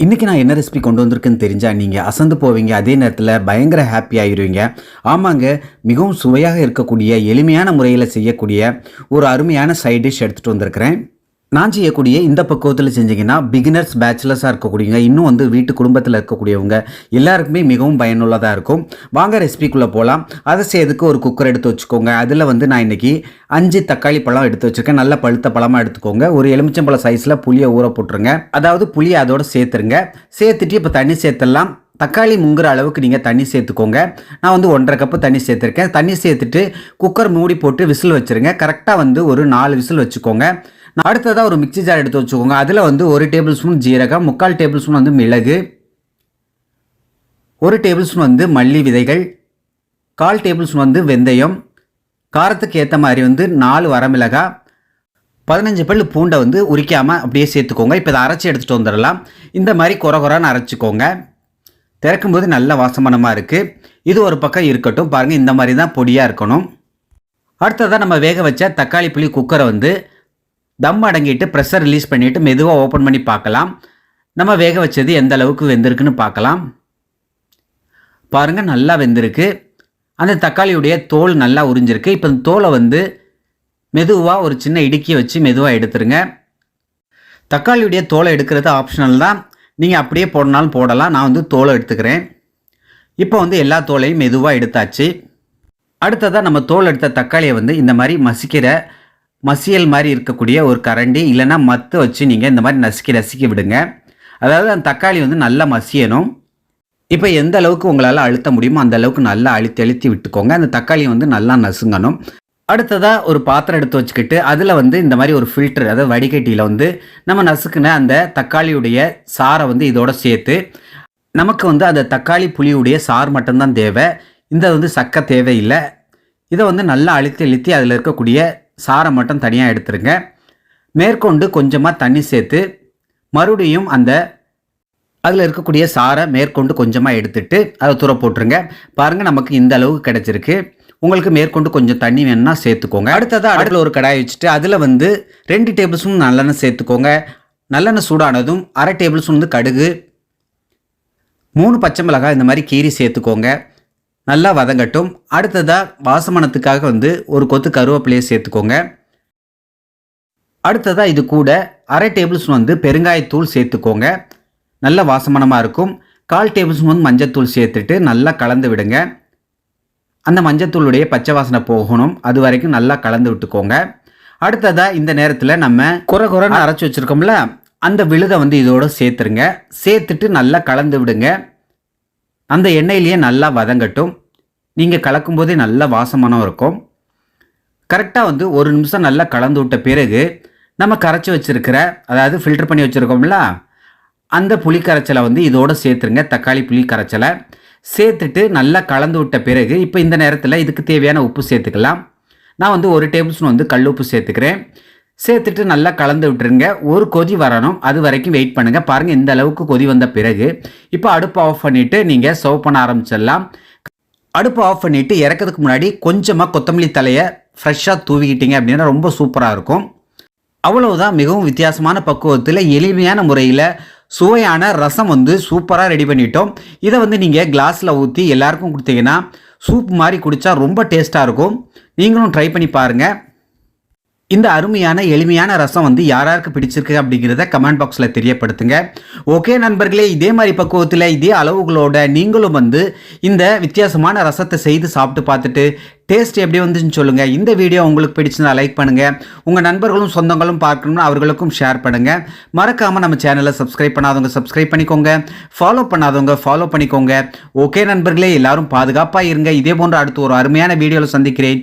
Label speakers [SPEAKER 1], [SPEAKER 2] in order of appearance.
[SPEAKER 1] இன்றைக்கி நான் என்ன ரெசிபி கொண்டு வந்திருக்குன்னு தெரிஞ்சால் நீங்கள் அசந்து போவீங்க அதே நேரத்தில் பயங்கர ஹாப்பி ஆகிடுவீங்க ஆமாங்க மிகவும் சுவையாக இருக்கக்கூடிய எளிமையான முறையில் செய்யக்கூடிய ஒரு அருமையான சைட் டிஷ் எடுத்துகிட்டு வந்திருக்கிறேன். நான் செய்யக்கூடிய இந்த பக்குவத்தில் செஞ்சீங்கன்னா பிகினர்ஸ் பேச்சுலர்ஸாக இருக்கக்கூடியவங்க இன்னும் வந்து வீட்டு குடும்பத்தில் இருக்கக்கூடியவங்க எல்லாருக்குமே மிகவும் பயனுள்ளதாக இருக்கும். வாங்க ரெசிபிக்குள்ளே போகலாம் அதை செய்யறதுக்கு ஒரு குக்கர் எடுத்து வச்சுக்கோங்க. அதில் வந்து நான் இன்றைக்கி அஞ்சு தக்காளி பழம் எடுத்து வச்சுருக்கேன். நல்ல பழுத்த பழமாக எடுத்துக்கோங்க. ஒரு எலுமிச்சம்பழம் சைஸில் புளியை ஊற போட்டுருங்க. அதாவது புளியை அதோடு சேர்த்துருங்க. சேர்த்துட்டு இப்போ தண்ணி சேர்த்துடலாம். தக்காளி முங்குற அளவுக்கு நீங்கள் தண்ணி சேர்த்துக்கோங்க. நான் வந்து ஒன்றரை கப்பு தண்ணி சேர்த்துருக்கேன். தண்ணி சேர்த்துட்டு குக்கர் மூடி போட்டு விசில் வச்சுருங்க. கரெக்டாக வந்து ஒரு நாலு விசில் வச்சுக்கோங்க. அடுத்ததாக ஒரு மிக்சி ஜார் எடுத்து வச்சுக்கோங்க. அதில் வந்து ஒரு டேபிள் ஸ்பூன் ஜீரகம் முக்கால் டேபிள் ஸ்பூன் வந்து மிளகு ஒரு டேபிள் ஸ்பூன் வந்து மல்லி விதைகள் கால் டேபிள் ஸ்பூன் வந்து வெந்தயம் காரத்துக்கு ஏற்ற மாதிரி வந்து நாலு வரமிளகாய் பதினஞ்சு பல் பூண்டை வந்து உரிக்காமல் அப்படியே சேர்த்துக்கோங்க. இப்போ இதை அரைச்சி எடுத்துகிட்டு வந்துடலாம். இந்த மாதிரி குறை குறைன்னு அரைச்சிக்கோங்க. திறக்கும்போது நல்ல வாசமானமாக இருக்குது இது ஒரு பக்கம் இருக்கட்டும். பாருங்கள் இந்த மாதிரி தான் பொடியாக இருக்கணும். அடுத்ததாக நம்ம வேக வச்ச தக்காளி புளி குக்கரை வந்து தம் அடங்கிட்டு ப்ரெஷர் ரிலீஸ் பண்ணிவிட்டு மெதுவாக ஓப்பன் பண்ணி பார்க்கலாம். நம்ம வேக வச்சது எந்த அளவுக்கு வெந்திருக்குன்னு பார்க்கலாம். பாருங்கள் நல்லா வெந்திருக்கு. அந்த தக்காளியுடைய தோல் நல்லா உறிஞ்சிருக்கு. இப்போ இந்த தோலை வந்து மெதுவாக ஒரு சின்ன இடுக்கியை வச்சு மெதுவாக எடுத்துருங்க. தக்காளியுடைய தோலை எடுக்கிறது ஆப்ஷனல் தான். நீங்கள் அப்படியே போடனாலும் போடலாம். நான் வந்து தோலை எடுத்துக்கிறேன். இப்போ வந்து எல்லா தோலையும் மெதுவாக எடுத்தாச்சு. அடுத்ததாக நம்ம தோல் எடுத்த தக்காளியை வந்து இந்த மாதிரி மசிக்கிற மசியல் மாதிரி இருக்கக்கூடிய ஒரு கரண்டி இல்லைன்னா மத்து வச்சு நீங்கள் இந்த மாதிரி நசுக்கி நசுக்கி விடுங்க. அதாவது அந்த தக்காளி வந்து நல்லா மசியணும். இப்போ எந்த அளவுக்கு உங்களால் அழுத்த முடியுமோ அந்த அளவுக்கு நல்லா அழுத்தி அழுத்தி விட்டுக்கோங்க. அந்த தக்காளி வந்து நல்லா நசுங்கணும். அடுத்ததாக ஒரு பாத்திரம் எடுத்து வச்சுக்கிட்டு அதில் வந்து இந்த மாதிரி ஒரு ஃபில்டர் அதாவது வடிகட்டியில் வந்து நம்ம நசுக்குன அந்த தக்காளியுடைய சாரை வந்து இதோட சேர்த்து நமக்கு வந்து அந்த தக்காளி புளியுடைய சாறு மட்டும்தான் தேவை. இந்த வந்து சக்கை தேவையில்லை. இதை வந்து நல்லா அழுத்தி அழுத்தி அதில் இருக்கக்கூடிய சாரை மட்டும் தனியாக எடுத்துருங்க. மேற்கொண்டு கொஞ்சமாக தண்ணி சேர்த்து மறுபடியும் அந்த அதில் இருக்கக்கூடிய சாரை மேற்கொண்டு கொஞ்சமாக எடுத்துட்டு அதை துற போட்டுருங்க. பாருங்கள் நமக்கு இந்த அளவுக்கு கிடச்சிருக்கு. உங்களுக்கு மேற்கொண்டு கொஞ்சம் தண்ணி வேணும்னா சேர்த்துக்கோங்க. அடுத்ததாக அடுப்பில் ஒரு கடாய் வச்சுட்டு அதில் வந்து ரெண்டு டேபிள் ஸ்பூன் நல்லெண்ணெய் சேர்த்துக்கோங்க. நல்லெண்ணெய் சூடானதும் அரை டேபிள் ஸ்பூன் வந்து கடுகு மூணு பச்சை மிளகாய் இந்த மாதிரி கீரி சேர்த்துக்கோங்க. நல்லா வதங்கட்டும். அடுத்ததாக வாசமனத்துக்காக வந்து ஒரு கொத்து கருவேப்பிலையை சேர்த்துக்கோங்க. அடுத்ததாக இது கூட அரை டேபிள் ஸ்பூன் வந்து பெருங்காயத்தூள் சேர்த்துக்கோங்க. நல்ல வாசமனமாக இருக்கும். கால் டேபிள் ஸ்பூன் வந்து மஞ்சத்தூள் சேர்த்துட்டு நல்லா கலந்து விடுங்க. அந்த மஞ்சத்தூளுடைய பச்சை வாசனை போகணும். அது வரைக்கும் நல்லா கலந்து விட்டுக்கோங்க. அடுத்ததாக இந்த நேரத்தில் நம்ம குறை குறைன்னு அரைச்சி வச்சுருக்கோம்ல அந்த விழுதை வந்து இதோடு சேர்த்துருங்க. சேர்த்துட்டு நல்லா கலந்து விடுங்க. அந்த எண்ணெயிலேயே நல்லா வதங்கட்டும். நீங்கள் கலக்கும்போதே நல்ல வாசமானம் இருக்கும். கரெக்டாக வந்து ஒரு நிமிஷம் நல்லா கலந்து விட்ட பிறகு நம்ம கரைச்சி வச்சுருக்கிற அதாவது ஃபில்டர் பண்ணி வச்சுருக்கோம்ல அந்த புளி கரைச்சலை வந்து இதோடு சேர்த்துருங்க. தக்காளி புளி கரைச்சலை சேர்த்துட்டு நல்லா கலந்து விட்ட பிறகு இப்போ இந்த நேரத்தில் இதுக்கு தேவையான உப்பு சேர்த்துக்கலாம். நான் வந்து ஒரு டேபிள் ஸ்பூன் வந்து கல் உப்பு சேர்த்துக்கிறேன். சேர்த்துட்டு நல்லா கலந்து விட்டுருங்க. ஒரு கொதி வரணும். அது வரைக்கும் வெயிட் பண்ணுங்கள் பாருங்கள் இந்த அளவுக்கு கொதி வந்த பிறகு இப்போ அடுப்பு ஆஃப் பண்ணிவிட்டு நீங்கள் சர்வ் பண்ண ஆரம்பிச்சிடலாம். அடுப்பு ஆஃப் பண்ணிவிட்டு இறக்கிறதுக்கு முன்னாடி கொஞ்சமாக கொத்தமல்லி தலையை ஃப்ரெஷ்ஷாக தூவிக்கிட்டீங்க அப்படின்னா ரொம்ப சூப்பராக இருக்கும். அவ்வளவுதான் மிகவும் வித்தியாசமான பக்குவத்தில் எளிமையான முறையில் சுவையான ரசம் வந்து சூப்பராக ரெடி பண்ணிட்டோம். இதை வந்து நீங்கள் கிளாஸில் ஊற்றி எல்லாருக்கும் கொடுத்தீங்கன்னா சூப் மாதிரி குடித்தா ரொம்ப டேஸ்ட்டாக இருக்கும். நீங்களும் ட்ரை பண்ணி பாருங்கள் இந்த அருமையான எளிமையான ரசம் வந்து யாராருக்கு பிடிச்சிருக்கு அப்படிங்கிறத கமெண்ட் பாக்ஸில் தெரியப்படுத்துங்க. ஓகே நண்பர்களே இதே மாதிரி பக்குவத்தில் இதே அளவுகளோட நீங்களும் வந்து இந்த வித்தியாசமான ரசத்தை செய்து சாப்பிட்டு பார்த்துட்டு டேஸ்ட் எப்படி வந்துச்சுன்னு சொல்லுங்கள் இந்த வீடியோ உங்களுக்கு பிடிச்சிருந்தா லைக் பண்ணுங்கள் உங்கள் நண்பர்களும் சொந்தங்களும் பார்க்கணும்னு அவர்களுக்கும் ஷேர் பண்ணுங்கள் மறக்காமல் நம்ம சேனலை சப்ஸ்கிரைப் பண்ணாதவங்க சப்ஸ்கிரைப் பண்ணிக்கோங்க. ஃபாலோ பண்ணாதவங்க ஃபாலோ பண்ணிக்கோங்க. ஓகே நண்பர்களே எல்லாரும் பாதுகாப்பாக இருங்க. இதே போன்ற அடுத்து ஒரு அருமையான வீடியோவில் சந்திக்கிறேன்.